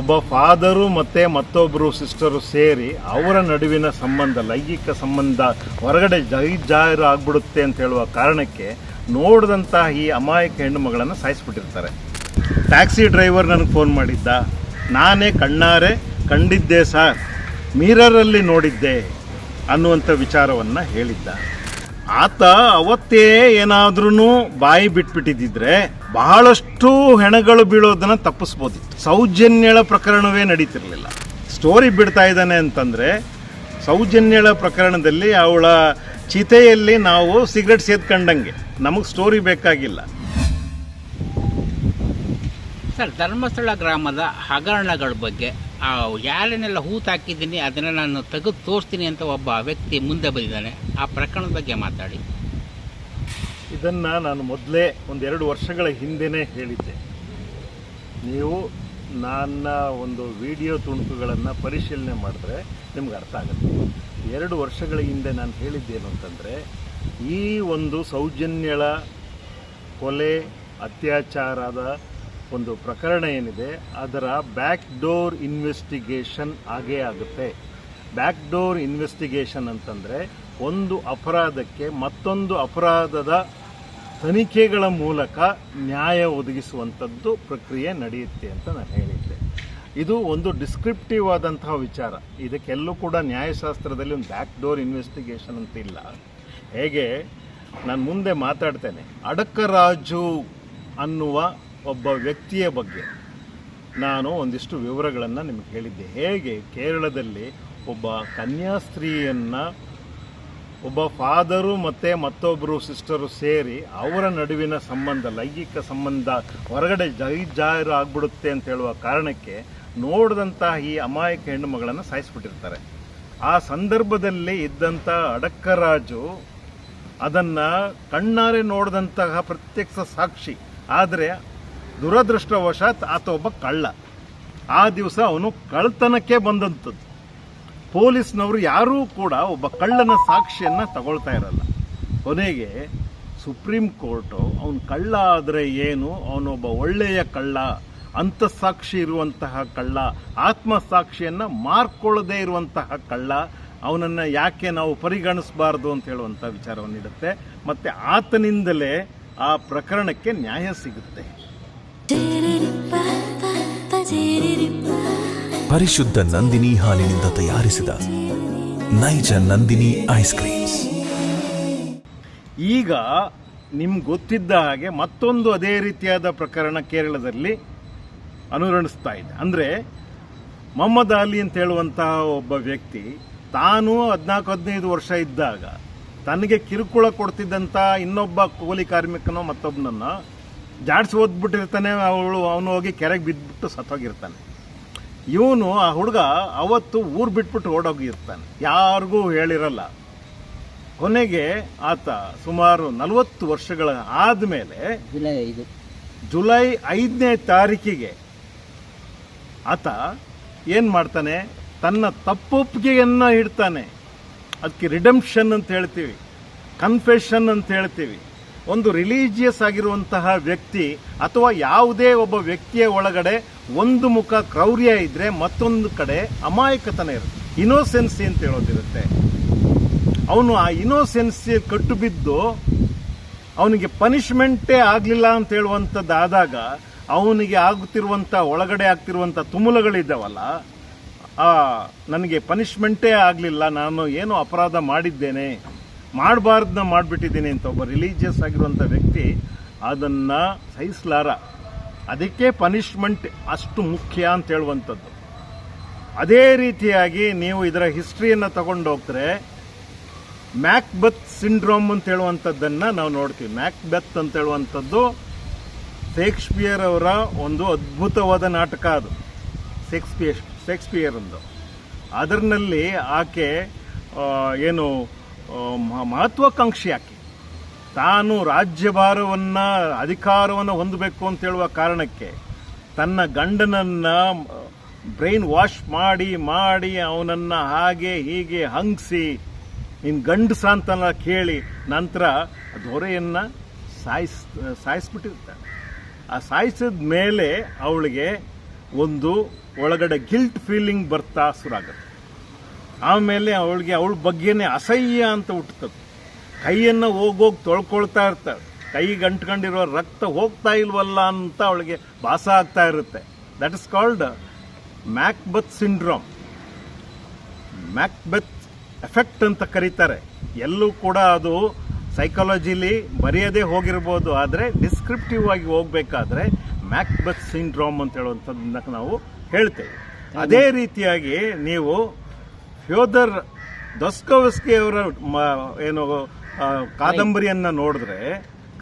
ಒಬ್ಬ ಫಾದರು ಮತ್ತೆ ಮತ್ತೊಬ್ಬರು ಸಿಸ್ಟರು ಸೇರಿ ಅವರ ನಡುವಿನ ಸಂಬಂಧ, ಲೈಂಗಿಕ ಸಂಬಂಧ ಹೊರಗಡೆ ಜಾಹೀರು ಆಗ್ಬಿಡುತ್ತೆ ಅಂತ ಹೇಳುವ ಕಾರಣಕ್ಕೆ ನೋಡಿದಂತಹ ಈ ಅಮಾಯಕ ಹೆಣ್ಣು ಮಗಳನ್ನು ಸಾಯಿಸ್ಬಿಟ್ಟಿರ್ತಾರೆ. ಟ್ಯಾಕ್ಸಿ ಡ್ರೈವರ್ ನನಗೆ ಫೋನ್ ಮಾಡಿದ್ದ. ನಾನೇ ಕಣ್ಣಾರೆ ಕಂಡಿದ್ದೆ ಸರ್, ಮೀರರಲ್ಲಿ ನೋಡಿದ್ದೆ ಅನ್ನುವಂಥ ವಿಚಾರವನ್ನು ಹೇಳಿದ್ದ. ಆತ ಅವತ್ತೇ ಏನಾದ್ರೂ ಬಾಯಿ ಬಿಟ್ಬಿಟ್ಟಿದ್ದಿದ್ರೆ ಬಹಳಷ್ಟು ಹೆಣಗಳು ಬೀಳೋದನ್ನ ತಪ್ಪಿಸ್ಬೋದಿತ್ತು. ಸೌಜನ್ಯಳ ಪ್ರಕರಣವೇ ನಡೀತಿರ್ಲಿಲ್ಲ. ಸ್ಟೋರಿ ಬಿಡ್ತಾ ಇದ್ದಾನೆ ಅಂತಂದ್ರೆ ಸೌಜನ್ಯಳ ಪ್ರಕರಣದಲ್ಲಿ ಅವಳ ಚಿತೆಯಲ್ಲಿ ನಾವು ಸಿಗರೆಟ್ ಸೇದ್ಕೊಂಡಂಗೆ. ನಮಗೆ ಸ್ಟೋರಿ ಬೇಕಾಗಿಲ್ಲ. ಸರ್, ಧರ್ಮಸ್ಥಳ ಗ್ರಾಮದ ಹಗರಣಗಳ ಬಗ್ಗೆ ಯಾರನ್ನೆಲ್ಲ ಹೂತಾಕಿದ್ದೀನಿ ಅದನ್ನು ನಾನು ತೆಗೆದು ತೋರಿಸ್ತೀನಿ ಅಂತ ಒಬ್ಬ ವ್ಯಕ್ತಿ ಮುಂದೆ ಬಂದಿದ್ದಾನೆ. ಆ ಪ್ರಕರಣದ ಬಗ್ಗೆ ಮಾತಾಡಿ. ಇದನ್ನು ನಾನು ಮೊದಲೇ ಒಂದೆರಡು ವರ್ಷಗಳ ಹಿಂದೆನೇ ಹೇಳಿದ್ದೆ. ನೀವು ನನ್ನ ಒಂದು ವಿಡಿಯೋ ತುಣುಕುಗಳನ್ನು ಪರಿಶೀಲನೆ ಮಾಡಿದ್ರೆ ನಿಮ್ಗೆ ಅರ್ಥ ಆಗುತ್ತೆ. ಎರಡು ವರ್ಷಗಳ ಹಿಂದೆ ನಾನು ಹೇಳಿದ್ದೇನು ಅಂತಂದರೆ, ಈ ಒಂದು ಸೌಜನ್ಯಳ ಕೊಲೆ, ಅತ್ಯಾಚಾರದ ಒಂದು ಪ್ರಕರಣ ಏನಿದೆ, ಅದರ ಬ್ಯಾಕ್ ಡೋರ್ ಇನ್ವೆಸ್ಟಿಗೇಷನ್ ಆಗೇ ಆಗುತ್ತೆ. ಬ್ಯಾಕ್ ಡೋರ್ ಇನ್ವೆಸ್ಟಿಗೇಷನ್ ಅಂತಂದರೆ ಒಂದು ಅಪರಾಧಕ್ಕೆ ಮತ್ತೊಂದು ಅಪರಾಧದ ತನಿಖೆಗಳ ಮೂಲಕ ನ್ಯಾಯ ಒದಗಿಸುವಂಥದ್ದು ಪ್ರಕ್ರಿಯೆ ನಡೆಯುತ್ತೆ ಅಂತ ನಾನು ಹೇಳಿದ್ದೆ. ಇದು ಒಂದು ಡಿಸ್ಕ್ರಿಪ್ಟಿವ್ ಆದಂತಹ ವಿಚಾರ. ಇದಕ್ಕೆಲ್ಲೂ ಕೂಡ ನ್ಯಾಯಶಾಸ್ತ್ರದಲ್ಲಿ ಒಂದು ಬ್ಯಾಕ್ ಡೋರ್ ಇನ್ವೆಸ್ಟಿಗೇಷನ್ ಅಂತ ಇಲ್ಲ. ಹೇಗೆ? ನಾನು ಮುಂದೆ ಮಾತಾಡ್ತೇನೆ. ಅಡಕರಾಜು ಅನ್ನುವ ಒಬ್ಬ ವ್ಯಕ್ತಿಯ ಬಗ್ಗೆ ನಾನು ಒಂದಿಷ್ಟು ವಿವರಗಳನ್ನು ನಿಮಗೆ ಹೇಳಿದ್ದೆ. ಹೇಗೆ? ಕೇರಳದಲ್ಲಿ ಒಬ್ಬ ಕನ್ಯಾಸ್ತ್ರೀಯನ್ನು ಒಬ್ಬ ಫಾದರು ಮತ್ತು ಮತ್ತೊಬ್ಬರು ಸಿಸ್ಟರು ಸೇರಿ ಅವರ ನಡುವಿನ ಸಂಬಂಧ, ಲೈಂಗಿಕ ಸಂಬಂಧ ಹೊರಗಡೆ ಜಾಹೀರು ಆಗ್ಬಿಡುತ್ತೆ ಅಂತ ಹೇಳುವ ಕಾರಣಕ್ಕೆ ನೋಡಿದಂತಹ ಈ ಅಮಾಯಕ ಹೆಣ್ಣು ಮಗಳನ್ನು ಸಾಯಿಸ್ಬಿಟ್ಟಿರ್ತಾರೆ. ಆ ಸಂದರ್ಭದಲ್ಲಿ ಇದ್ದಂಥ ಅಡಕ್ಕರಾಜು ಅದನ್ನು ಕಣ್ಣಾರೆ ನೋಡಿದಂತಹ ಪ್ರತ್ಯಕ್ಷ ಸಾಕ್ಷಿ. ಆದರೆ ದುರದೃಷ್ಟವಶಾತ್ ಆತ ಒಬ್ಬ ಕಳ್ಳ. ಆ ದಿವಸ ಅವನು ಕಳ್ತನಕ್ಕೆ ಬಂದಂಥದ್ದು ಪೊಲೀಸ್ನವರು ಯಾರೂ ಕೂಡ ಒಬ್ಬ ಕಳ್ಳನ ಸಾಕ್ಷಿಯನ್ನು ತಗೊಳ್ತಾ ಇರಲ್ಲ. ಕೊನೆಗೆ ಸುಪ್ರೀಂ ಕೋರ್ಟು ಅವನು ಕಳ್ಳ ಆದರೆ ಏನು, ಅವನೊಬ್ಬ ಒಳ್ಳೆಯ ಕಳ್ಳ ಅಂತಃಸಾಕ್ಷಿ ಇರುವಂತಹ ಕಳ್ಳ, ಆತ್ಮಸಾಕ್ಷಿಯನ್ನು ಮಾರ್ಕೊಳ್ಳದೇ ಇರುವಂತಹ ಕಳ್ಳ, ಅವನನ್ನು ಯಾಕೆ ನಾವು ಪರಿಗಣಿಸಬಾರ್ದು ಅಂತ ಹೇಳುವಂಥ ವಿಚಾರವನ್ನಿಡುತ್ತೆ ಮತ್ತು ಆತನಿಂದಲೇ ಆ ಪ್ರಕರಣಕ್ಕೆ ನ್ಯಾಯ ಸಿಗುತ್ತೆ. ಪರಿಶುದ್ಧ ನಂದಿನಿ ಹಾಲಿನಿಂದ ತಯಾರಿಸಿದ ನೈಜ ನಂದಿನಿ ಐಸ್ ಕ್ರೀಮ್ಸ್. ಈಗ ನಿಮ್ಗೆ ಗೊತ್ತಿದ್ದ ಹಾಗೆ ಮತ್ತೊಂದು ಅದೇ ರೀತಿಯಾದ ಪ್ರಕರಣ ಕೇರಳದಲ್ಲಿ ಅನುರಣಿಸ್ತಾ ಇದೆ. ಅಂದರೆ ಮೊಹಮ್ಮದ್ ಅಲಿ ಅಂತ ಹೇಳುವಂತಹ ಒಬ್ಬ ವ್ಯಕ್ತಿ ತಾನು ಹದಿನಾಲ್ಕು, ಹದಿನೈದು ವರ್ಷ ಇದ್ದಾಗ ತನಗೆ ಕಿರುಕುಳ ಕೊಡ್ತಿದ್ದಂಥ ಇನ್ನೊಬ್ಬ ಕೂಲಿ ಕಾರ್ಮಿಕನೋ ಮತ್ತೊಬ್ಬನನ್ನು ಜಾಡ್ಸಿ ಓದ್ಬಿಟ್ಟಿರ್ತಾನೆ ಅವಳು ಅವನು ಹೋಗಿ ಕೆರೆಗೆ ಬಿದ್ದುಬಿಟ್ಟು ಸತ್ತೋಗಿರ್ತಾನೆ. ಇವನು ಆ ಹುಡುಗ ಅವತ್ತು ಊರು ಬಿಟ್ಬಿಟ್ಟು ಓಡೋಗಿರ್ತಾನೆ. ಯಾರಿಗೂ ಹೇಳಿರಲ್ಲ. ಕೊನೆಗೆ ಆತ ಸುಮಾರು ನಲವತ್ತು ವರ್ಷಗಳ ಆದಮೇಲೆ ಜುಲೈ ಐದು. ಜುಲೈ ಐದನೇ ತಾರೀಕಿಗೆ ಆತ ಏನು ಮಾಡ್ತಾನೆ? ತನ್ನ ತಪ್ಪೊಪ್ಪಿಗೆಯನ್ನು ಇಡ್ತಾನೆ. ಅದಕ್ಕೆ ರಿಡೆಂಪ್ಷನ್ ಅಂತ ಹೇಳ್ತೀವಿ. ಕನ್ಫೆಷನ್ ಅಂತ ಹೇಳ್ತೀವಿ. ಒಂದು ರಿಲೀಜಿಯಸ್ ಆಗಿರುವಂತಹ ವ್ಯಕ್ತಿ ಅಥವಾ ಯಾವುದೇ ಒಬ್ಬ ವ್ಯಕ್ತಿಯ ಒಳಗಡೆ ಒಂದು ಮುಖ ಕ್ರೌರ್ಯ ಇದ್ರೆ ಮತ್ತೊಂದು ಕಡೆ ಅಮಾಯಕತನ ಇರುತ್ತೆ. ಇನೋಸೆನ್ಸಿ ಅಂತ ಹೇಳೋದಿರುತ್ತೆ. ಅವನು ಆ ಇನೋಸೆನ್ಸಿ ಕಟ್ಟು ಬಿದ್ದು ಅವನಿಗೆ ಪನಿಷ್ಮೆಂಟೇ ಆಗಲಿಲ್ಲ ಅಂತ ಹೇಳುವಂಥದ್ದಾದಾಗ ಅವನಿಗೆ ಆಗುತ್ತಿರುವಂಥ ಒಳಗಡೆ ಆಗ್ತಿರುವಂಥ ತುಮುಲಗಳಿದ್ದಾವಲ್ಲ, ಆ, ನನಗೆ ಪನಿಷ್ಮೆಂಟೇ ಆಗಲಿಲ್ಲ, ನಾನು ಏನು ಅಪರಾಧ ಮಾಡಿದ್ದೇನೆ ಮಾಡಬಾರ್ದನ್ನ ಮಾಡಿಬಿಟ್ಟಿದ್ದೀನಿ ಅಂತ ಒಬ್ಬ ರಿಲೀಜಿಯಸ್ ಆಗಿರುವಂಥ ವ್ಯಕ್ತಿ ಅದನ್ನು ಸಹಿಸಲಾರ. ಅದಕ್ಕೆ ಪನಿಷ್ಮೆಂಟ್ ಅಷ್ಟು ಮುಖ್ಯ ಅಂತ ಹೇಳುವಂಥದ್ದು. ಅದೇ ರೀತಿಯಾಗಿ ನೀವು ಇದರ ಹಿಸ್ಟ್ರಿಯನ್ನು ತಗೊಂಡು ಹೋಗ್ತಾರೆ ಮ್ಯಾಕ್ಬತ್ ಸಿಂಡ್ರೋಮ್ ಅಂತ ಹೇಳುವಂಥದ್ದನ್ನು ನಾವು ನೋಡ್ತೀವಿ. ಮ್ಯಾಕ್ಬೆತ್ ಅಂತ ಹೇಳುವಂಥದ್ದು ಶೇಕ್ಸ್ಪಿಯರ್ ಅವರ ಒಂದು ಅದ್ಭುತವಾದ ನಾಟಕ ಅದು. ಶೇಕ್ಸ್ಪಿಯರ್ ಶೇಕ್ಸ್ಪಿಯರ್ ಅಂದು. ಅದರಲ್ಲಿ ಆಕೆ ಏನು ಮಹತ್ವಾಕಾಂಕ್ಷಿ ಆಕೆ ತಾನು ರಾಜ್ಯಭಾರವನ್ನ ಅಧಿಕಾರವನ್ನು ಹೊಂದಬೇಕು ಅಂತ ಹೇಳುವ ಕಾರಣಕ್ಕೆ ತನ್ನ ಗಂಡನನ್ನ ಬ್ರೈನ್ ವಾಶ್ ಮಾಡಿ ಮಾಡಿ, ಅವನನ್ನ ಹಾಗೆ, ಹೀಗೆ ಹಂಗಿಸಿ ಇನ್ ಗಂಡು ಸಾಂತನ ಕೇಳಿ ನಂತರ ದೊರೆಯನ್ನ ಸಾಯಿಸ್ ಸಾಯಿಸ್ಬಿಟ್ಟಿರ್ತಾನೆ. ಆ ಸಾಯಿಸಿದ ಮೇಲೆ ಅವಳಿಗೆ ಒಂದು ಒಳಗಡೆ ಗಿಲ್ಟ್ ಫೀಲಿಂಗ್ ಬರ್ತಾ ಶುರುವಾಗುತ್ತೆ. ಆಮೇಲೆ ಅವಳಿಗೆ ಅವಳ ಬಗ್ಗೆನೇ ಅಸಹ್ಯ ಅಂತ ಹುಟ್ಟುತ್ತದೆ ಕೈಯನ್ನು ಹೋಗೋಗಿ ತೊಳ್ಕೊಳ್ತಾ ಇರ್ತಾಳೆ. ಕೈ ಗಂಟ್ಕೊಂಡಿರೋ ರಕ್ತ ಹೋಗ್ತಾ ಇಲ್ವಲ್ಲ ಅಂತ ಅವಳಿಗೆ ಭಾಸ ಆಗ್ತಾ ಇರುತ್ತೆ. That is called Macbeth syndrome Macbeth effect ಅಂತ ಕರೀತಾರೆ. ಎಲ್ಲೂ ಕೂಡ ಅದು ಸೈಕಾಲಜಿಲಿ ಬರೆಯದೇ ಹೋಗಿರ್ಬೋದು, ಆದರೆ ಡಿಸ್ಕ್ರಿಪ್ಟಿವ್ ಆಗಿ ಹೋಗ್ಬೇಕಾದ್ರೆ ಮ್ಯಾಕ್ಬತ್ ಸಿಂಡ್ರೋಮ್ ಅಂತ ಹೇಳುವಂಥದ್ದನ್ನ ನಾವು ಹೇಳ್ತೇವೆ. ಅದೇ ರೀತಿಯಾಗಿ ನೀವು ಫ್ಯೋದರ್ ದಸ್ಕೋವಸ್ಕಿ ಅವರ ಏನು ಕಾದಂಬರಿಯನ್ನು ನೋಡಿದ್ರೆ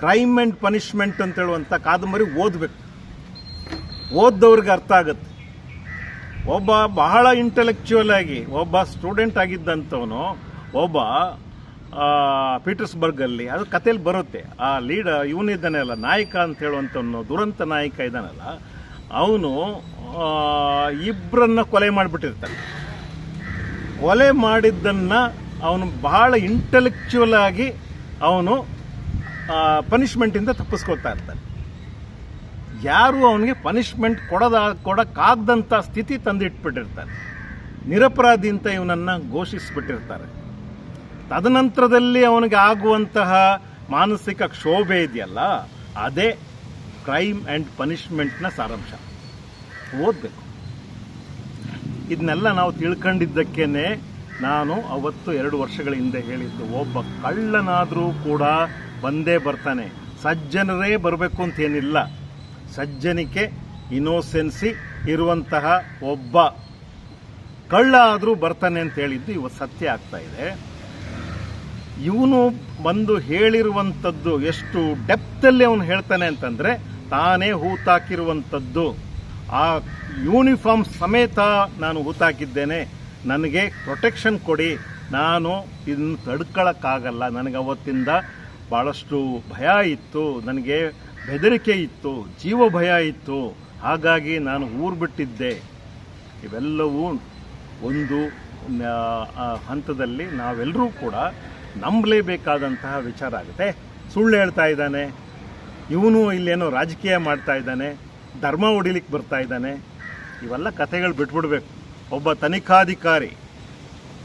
ಕ್ರೈಮ್ ಅಂಡ್ ಪನಿಷ್ಮೆಂಟ್ ಅಂತ ಹೇಳುವಂಥ ಕಾದಂಬರಿ ಓದಬೇಕು. ಓದ್ದವ್ರಿಗೆ ಅರ್ಥ ಆಗುತ್ತೆ. ಒಬ್ಬ ಬಹಳ ಇಂಟೆಲೆಕ್ಚುವಲ್ ಆಗಿ, ಒಬ್ಬ ಸ್ಟೂಡೆಂಟ್ ಆಗಿದ್ದಂಥವನು, ಒಬ್ಬ ಪೀಟರ್ಸ್ಬರ್ಗಲ್ಲಿ, ಅದು ಕಥೆಯಲ್ಲಿ ಬರುತ್ತೆ. ಆ ಲೀಡ ಇವನಿದ್ದಾನೆ ಅಲ್ಲ ನಾಯಕ ಅಂತ ಹೇಳುವಂಥವನು ದುರಂತ ನಾಯಕ ಇದ್ದಾನಲ್ಲ, ಅವನು ಇಬ್ಬರನ್ನ ಕೊಲೆ ಮಾಡಿಬಿಟ್ಟಿರ್ತಾನೆ. ಕೊಲೆ ಮಾಡಿದ್ದನ್ನ ಅವನು ಬಹಳ ಇಂಟೆಲೆಕ್ಚುವಲ್ ಆಗಿ ಅವನು ಪನಿಷ್ಮೆಂಟಿಂದ ತಪ್ಪಿಸ್ಕೊಳ್ತಾ ಇರ್ತಾನೆ. ಯಾರು ಅವನಿಗೆ ಪನಿಷ್ಮೆಂಟ್ ಕೊಡದ ಕೊಡಕ್ಕಾಗದಂಥ ಸ್ಥಿತಿ ತಂದಿಟ್ಬಿಟ್ಟಿರ್ತಾನೆ. ನಿರಪರಾಧಿ ಅಂತ ಇವನನ್ನ ಘೋಷಿಸಿಬಿಟ್ಟಿರ್ತಾರೆ. ತದನಂತರದಲ್ಲಿ ಅವನಿಗೆ ಆಗುವಂತಹ ಮಾನಸಿಕ ಕ್ಷೋಭೆ ಇದೆಯಲ್ಲ, ಅದೇ ಕ್ರೈಮ್ ಆ್ಯಂಡ್ ಪನಿಷ್ಮೆಂಟ್ನ ಸಾರಾಂಶ. ಓದಬೇಕು. ಇದನ್ನೆಲ್ಲ ನಾವು ತಿಳ್ಕೊಂಡಿದ್ದಕ್ಕೇನೆ ನಾನು ಅವತ್ತು ಎರಡು ವರ್ಷಗಳ ಹಿಂದೆ ಹೇಳಿದ್ದು, ಒಬ್ಬ ಕಳ್ಳನಾದರೂ ಕೂಡ ಬಂದೇ ಬರ್ತಾನೆ. ಸಜ್ಜನರೇ ಬರಬೇಕು ಅಂತೇನಿಲ್ಲ. ಸಜ್ಜನಿಕೆ ಇನೋಸೆನ್ಸಿ ಇರುವಂತಹ ಒಬ್ಬ ಕಳ್ಳ ಆದರೂ ಬರ್ತಾನೆ ಅಂತ ಹೇಳಿದ್ದು ಇವತ್ತು ಸತ್ಯ ಆಗ್ತಾ ಇದೆ. ಇವನು ಬಂದು ಹೇಳಿರುವಂಥದ್ದು ಎಷ್ಟು ಡೆಪ್ತಲ್ಲಿ ಅವನು ಹೇಳ್ತಾನೆ ಅಂತಂದರೆ, ತಾನೇ ಹೂತಾಕಿರುವಂಥದ್ದು. ಆ ಯೂನಿಫಾರ್ಮ್ ಸಮೇತ ನಾನು ಹೂತಾಕಿದ್ದೇನೆ. ನನಗೆ ಪ್ರೊಟೆಕ್ಷನ್ ಕೊಡಿ. ನಾನು ಇದನ್ನು ತಡ್ಕೊಳಕ್ಕಾಗಲ್ಲ. ನನಗೆ ಅವತ್ತಿಂದ ಭಾಳಷ್ಟು ಭಯ ಇತ್ತು. ನನಗೆ ಬೆದರಿಕೆ ಇತ್ತು. ಜೀವ ಭಯ ಇತ್ತು. ಹಾಗಾಗಿ ನಾನು ಊರು ಬಿಟ್ಟಿದ್ದೆ. ಇವೆಲ್ಲವೂ ಒಂದು ಹಂತದಲ್ಲಿ ನಾವೆಲ್ಲರೂ ಕೂಡ ನಂಬಲೇಬೇಕಾದಂತಹ ವಿಚಾರ ಆಗುತ್ತೆ. ಸುಳ್ಳು ಹೇಳ್ತಾ ಇದ್ದಾನೆ. ಇವನು ಇಲ್ಲೇನೋ ರಾಜಕೀಯ ಮಾಡ್ತಾ ಇದ್ದಾನೆ. ಧರ್ಮ ಹೊಡಿಲಿಕ್ಕೆ ಬರ್ತಾ ಇದ್ದಾನೆ. ಇವೆಲ್ಲ ಕಥೆಗಳು ಬಿಟ್ಬಿಡ್ಬೇಕು. ಒಬ್ಬ ತನಿಖಾಧಿಕಾರಿ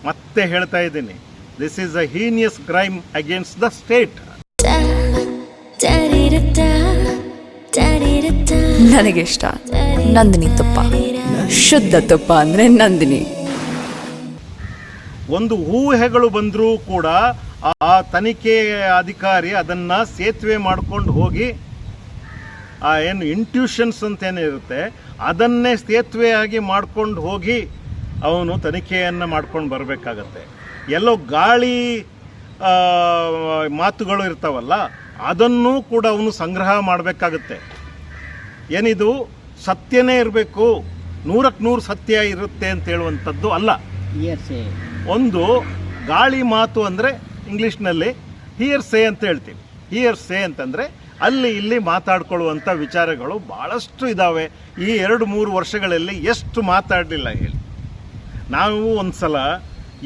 ಮತ್ತೆ ಹೇಳ್ತಾ ಇದ್ದೀನಿ this is a heinous crime against the state ನನಗಿಷ್ಟ ನಂದಿನಿ ತುಪ್ಪ. ಶುದ್ಧ ತುಪ್ಪ ಅಂದ್ರೆ ನಂದಿನಿ. ಒಂದು ಊಹೆಗಳು ಬಂದರೂ ಕೂಡ ಆ- ಆ ತನಿಖೆ ಅಧಿಕಾರಿ ಅದನ್ನ ಸೇತುವೆ ಮಾಡ್ಕೊಂಡು ಹೋಗಿ ಆ ಏನು ಇಂಟ್ಯೂಷನ್ಸ್ ಅಂತ ಏನಿರುತ್ತೆ ಅದನ್ನೇ ಸೇತುವೆಯಾಗಿ ಮಾಡ್ಕೊಂಡು ಹೋಗಿ ಅವನು ತನಿಖೆಯನ್ನು ಮಾಡ್ಕೊಂಡು ಬರಬೇಕಾಗತ್ತೆ. ಎಲ್ಲೋ ಗಾಳಿ ಮಾತುಗಳು ಇರ್ತಾವಲ್ಲ ಅದನ್ನೂ ಕೂಡ ಅವನು ಸಂಗ್ರಹ ಮಾಡಬೇಕಾಗತ್ತೆ. ಏನಿದು? ಸತ್ಯನೇ ಇರಬೇಕು. ನೂರಕ್ಕೆ ನೂರು ಸತ್ಯ ಇರುತ್ತೆ ಅಂತ ಹೇಳುವಂಥದ್ದು ಅಲ್ಲ. ಒಂದು ಗಾಳಿ ಮಾತು ಅಂದರೆ ಇಂಗ್ಲೀಷ್ನಲ್ಲಿ ಹಿಯರ್ ಸೇ ಅಂತ ಹೇಳ್ತೀವಿ. ಹಿಯರ್ ಸೇ ಅಂತಂದರೆ ಅಲ್ಲಿ ಇಲ್ಲಿ ಮಾತಾಡ್ಕೊಳ್ಳುವಂಥ ವಿಚಾರಗಳು ಭಾಳಷ್ಟು ಇದ್ದಾವೆ ಈ ಎರಡು ಮೂರು ವರ್ಷಗಳಲ್ಲಿ ಎಷ್ಟು ಮಾತಾಡಲಿಲ್ಲ ಹೇಳಿ. ನಾವು ಒಂದು ಸಲ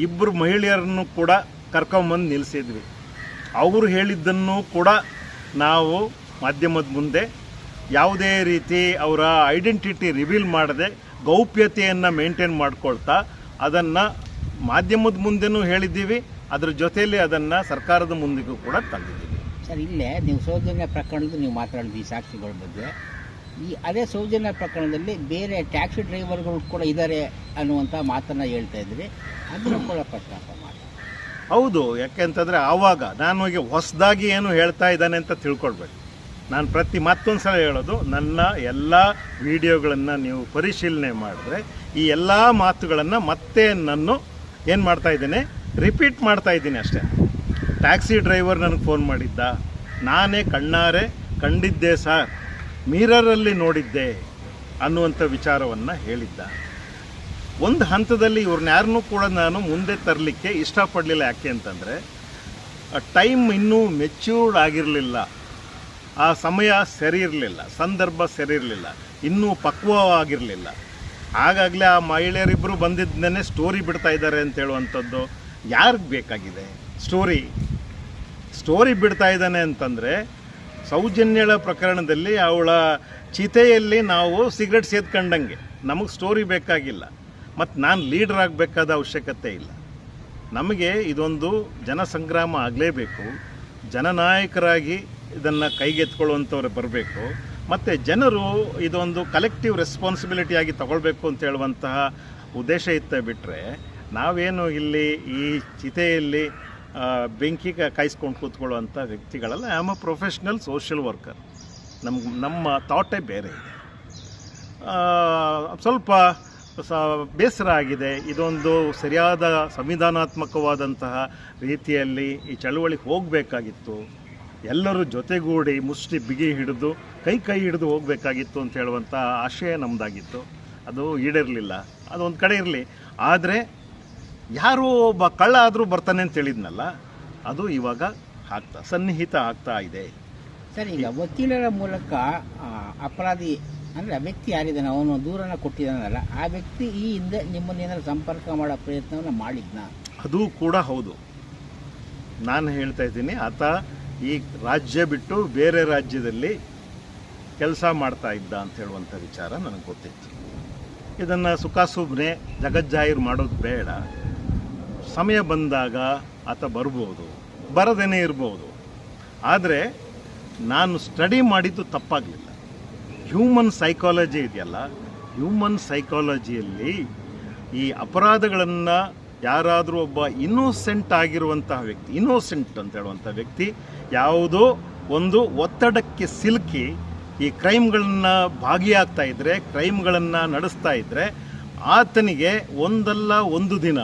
ಇಬ್ಬರು ಮಹಿಳೆಯರನ್ನು ಕೂಡ ಕರ್ಕೊಂಬಂದು ನಿಲ್ಲಿಸಿದ್ವಿ ಅವರು ಹೇಳಿದ್ದನ್ನು ಕೂಡ ನಾವು ಮಾಧ್ಯಮದ ಮುಂದೆ ಯಾವುದೇ ರೀತಿ ಅವರ ಐಡೆಂಟಿಟಿ ರಿವೀಲ್ ಮಾಡದೆ ಗೌಪ್ಯತೆಯನ್ನು ಮೇಂಟೈನ್ ಮಾಡ್ಕೊಳ್ತಾ ಅದನ್ನು ಮಾಧ್ಯಮದ ಮುಂದೆನೂ ಹೇಳಿದ್ದೀವಿ. ಅದರ ಜೊತೆಯಲ್ಲಿ ಅದನ್ನು ಸರ್ಕಾರದ ಮುಂದಿಗೂ ಕೂಡ ತಂದಿದ್ದೀವಿ. ಸರ್, ಇಲ್ಲೇ ನೀವು ಸೌಜನ್ಯ ಪ್ರಕರಣದಲ್ಲಿ ನೀವು ಮಾತಾಡಿದ್ವಿ ಈ ಸಾಕ್ಷಿಗಳ ಬಗ್ಗೆ. ಈ ಅದೇ ಸೌಜನ್ಯ ಪ್ರಕರಣದಲ್ಲಿ ಬೇರೆ ಟ್ಯಾಕ್ಸಿ ಡ್ರೈವರ್ಗಳು ಕೂಡ ಇದ್ದಾರೆ ಅನ್ನುವಂಥ ಮಾತನ್ನು ಹೇಳ್ತಾ ಇದ್ರಿ. ಅದನ್ನು ಕೂಡ ಪ್ರಸ್ತಾಪ ಮಾಡಿ ಹೌದು ಯಾಕೆಂತಂದರೆ ಆವಾಗ ನಾನು ಈಗ ಹೊಸದಾಗಿ ಏನು ಹೇಳ್ತಾ ಇದ್ದಾನೆ ಅಂತ ತಿಳ್ಕೊಳ್ಬೇಕು. ನಾನು ಪ್ರತಿ ಮತ್ತೊಂದು ಸಲ ಹೇಳೋದು, ನನ್ನ ಎಲ್ಲ ವಿಡಿಯೋಗಳನ್ನು ನೀವು ಪರಿಶೀಲನೆ ಮಾಡಿದ್ರೆ ಈ ಎಲ್ಲ ಮಾತುಗಳನ್ನು ಮತ್ತೆ ನಾನು ಏನು ಮಾಡ್ತಾ ಇದ್ದೇನೆ, ರಿಪೀಟ್ ಮಾಡ್ತಾ ಇದ್ದೀನಿ ಅಷ್ಟೇ. ಟ್ಯಾಕ್ಸಿ ಡ್ರೈವರ್ ನನಗೆ ಫೋನ್ ಮಾಡಿದ್ದ. ನಾನೇ ಕಣ್ಣಾರೆ ಕಂಡಿದ್ದೆ ಸರ್. ಮಿರರಲ್ಲಿ ನೋಡಿದ್ದೆ ಅನ್ನುವಂಥ ವಿಚಾರವನ್ನು ಹೇಳಿದ್ದ. ಒಂದು ಹಂತದಲ್ಲಿ ಇವ್ರನ್ನ ಯಾರನ್ನೂ ಕೂಡ ನಾನು ಮುಂದೆ ತರಲಿಕ್ಕೆ ಇಷ್ಟಪಡಲಿಲ್ಲ. ಯಾಕೆ ಅಂತಂದರೆ ಟೈಮ್ ಇನ್ನೂ ಮೆಚ್ಯೂರ್ಡ್ ಆಗಿರಲಿಲ್ಲ. ಆ ಸಮಯ ಸರಿ ಇರಲಿಲ್ಲ, ಸಂದರ್ಭ ಸರಿ ಇರಲಿಲ್ಲ, ಇನ್ನೂ ಪಕ್ವವಾಗಿರಲಿಲ್ಲ. ಹಾಗಾಗಲೇ ಆ ಮಹಿಳೆಯರಿಬ್ಬರು ಬಂದಿದ್ದನ್ನೇ ಸ್ಟೋರಿ ಬಿಡ್ತಾ ಇದ್ದಾರೆ ಅಂತ ಹೇಳುವಂಥದ್ದು ಯಾರಿಗೆ ಬೇಕಾಗಿದೆ? ಸ್ಟೋರಿ ಸ್ಟೋರಿ ಬಿಡ್ತಾ ಇದ್ದಾನೆ ಅಂತಂದರೆ ಸೌಜನ್ಯಳ ಪ್ರಕರಣದಲ್ಲಿ ಅವಳ ಚಿತೆಯಲ್ಲಿ ನಾವು ಸಿಗರೆಟ್ ಸೇದ್ಕೊಂಡಂಗೆ. ನಮಗೆ ಸ್ಟೋರಿ ಬೇಕಾಗಿಲ್ಲ. ಮತ್ತು ನಾನು ಲೀಡರ್ ಆಗಬೇಕಾದ ಅವಶ್ಯಕತೆ ಇಲ್ಲ. ನಮಗೆ ಇದೊಂದು ಜನಸಂಗ್ರಾಮ ಆಗಲೇಬೇಕು. ಜನನಾಯಕರಾಗಿ ಇದನ್ನು ಕೈಗೆತ್ಕೊಳ್ಳುವಂಥವ್ರು ಬರಬೇಕು. ಮತ್ತು ಜನರು ಇದೊಂದು ಕಲೆಕ್ಟಿವ್ ರೆಸ್ಪಾನ್ಸಿಬಿಲಿಟಿ ಆಗಿ ತಗೊಳ್ಬೇಕು ಅಂತ ಹೇಳುವಂತಹ ಉದ್ದೇಶ ಇತ್ತ ಬಿಟ್ಟರೆ ನಾವೇನು ಇಲ್ಲಿ ಈ ಚಿತೆಯಲ್ಲಿ ಆ, ಬೆಂಕಿ ಕ- ಕಾಯಿಸ್ಕೊಂಡು ಕೂತ್ಕೊಳ್ಳುವಂಥ ವ್ಯಕ್ತಿಗಳಲ್ಲ I'm a professional social worker ನಮ್ಗೆ ನಮ್ಮ ಥಾಟೇ ಬೇರೆ ಇದೆ. ಸ್ವಲ್ಪ ಸ ಬೇಸರ ಆಗಿದೆ. ಇದೊಂದು ಸರಿಯಾದ ಸಂವಿಧಾನಾತ್ಮಕವಾದಂತಹ ರೀತಿಯಲ್ಲಿ ಈ ಚಳುವಳಿ ಹೋಗಬೇಕಾಗಿತ್ತು. ಎಲ್ಲರೂ ಜೊತೆಗೂಡಿ ಮುಷ್ಟಿ ಬಿಗಿ ಹಿಡಿದು ಕೈ ಕೈ ಹಿಡಿದು ಹೋಗಬೇಕಾಗಿತ್ತು ಅಂತ ಹೇಳುವಂಥ ಆಶಯ ನಮ್ಮದಾಗಿತ್ತು ಅದು ಈಡೇರಲಿಲ್ಲ. ಅದು ಒಂದು ಕಡೆ ಇರಲಿ. ಆದರೆ ಯಾರೋ ಒಬ್ಬ ಕಳ್ಳ ಆದರೂ ಬರ್ತಾನೆ ಅಂತ ಹೇಳಿದ್ನಲ್ಲ ಅದು ಇವಾಗ ಆಗ್ತಾ ಸನ್ನಿಹಿತ ಆಗ್ತಾ ಇದೆ. ಸರಿ ಈಗ ವಕೀಲರ ಮೂಲಕ ಅಪರಾಧಿ ಅಂದರೆ ವ್ಯಕ್ತಿ ಯಾರಿದ್ದಾನೆ ಅವನು ದೂರನ ಕೊಟ್ಟಿದ್ದಾನಲ್ಲ ಆ ವ್ಯಕ್ತಿ ಈ ಹಿಂದೆ ನಿಮ್ಮನ್ನೇನಾದ್ರು ಸಂಪರ್ಕ ಮಾಡೋ ಪ್ರಯತ್ನವನ್ನು ಮಾಡಿದ್ನ? ಅದು ಕೂಡ ಹೌದು. ನಾನು ಹೇಳ್ತಾ ಇದ್ದೀನಿ ಆತ ಈ ರಾಜ್ಯ ಬಿಟ್ಟು ಬೇರೆ ರಾಜ್ಯದಲ್ಲಿ ಕೆಲಸ ಮಾಡ್ತಾ ಇದ್ದ ಅಂತ ಹೇಳುವಂಥ ವಿಚಾರ ನನಗೆ ಗೊತ್ತಿತ್ತು. ಇದನ್ನು ಸುಖಾಸುಬ್ನೆ ಜಗಜ್ಜಾಹಿರ್ ಮಾಡೋದು ಬೇಡ. ಸಮಯ ಬಂದಾಗ ಆತ ಬರ್ಬೋದು, ಬರದೇನೆ ಇರ್ಬೋದು. ಆದರೆ ನಾನು ಸ್ಟಡಿ ಮಾಡಿದ್ದು ತಪ್ಪಾಗಲಿಲ್ಲ. ಹ್ಯೂಮನ್ ಸೈಕಾಲಜಿ ಇದೆಯಲ್ಲ, ಹ್ಯೂಮನ್ ಸೈಕಾಲಜಿಯಲ್ಲಿ ಈ ಅಪರಾಧಗಳನ್ನು ಯಾರಾದರೂ ಒಬ್ಬ ಇನ್ನೋಸೆಂಟ್ ಆಗಿರುವಂತಹ ವ್ಯಕ್ತಿ, ಇನ್ನೋಸೆಂಟ್ ಅಂತ ಹೇಳುವಂಥ ವ್ಯಕ್ತಿ, ಯಾವುದೋ ಒಂದು ಒತ್ತಡಕ್ಕೆ ಸಿಲುಕಿ ಈ ಕ್ರೈಮ್ಗಳನ್ನು ಭಾಗಿಯಾಗ್ತಾ ಇದ್ದರೆ ಕ್ರೈಮ್ಗಳನ್ನು ನಡೆಸ್ತಾ ಇದ್ದರೆ ಆತನಿಗೆ ಒಂದಲ್ಲ ಒಂದು ದಿನ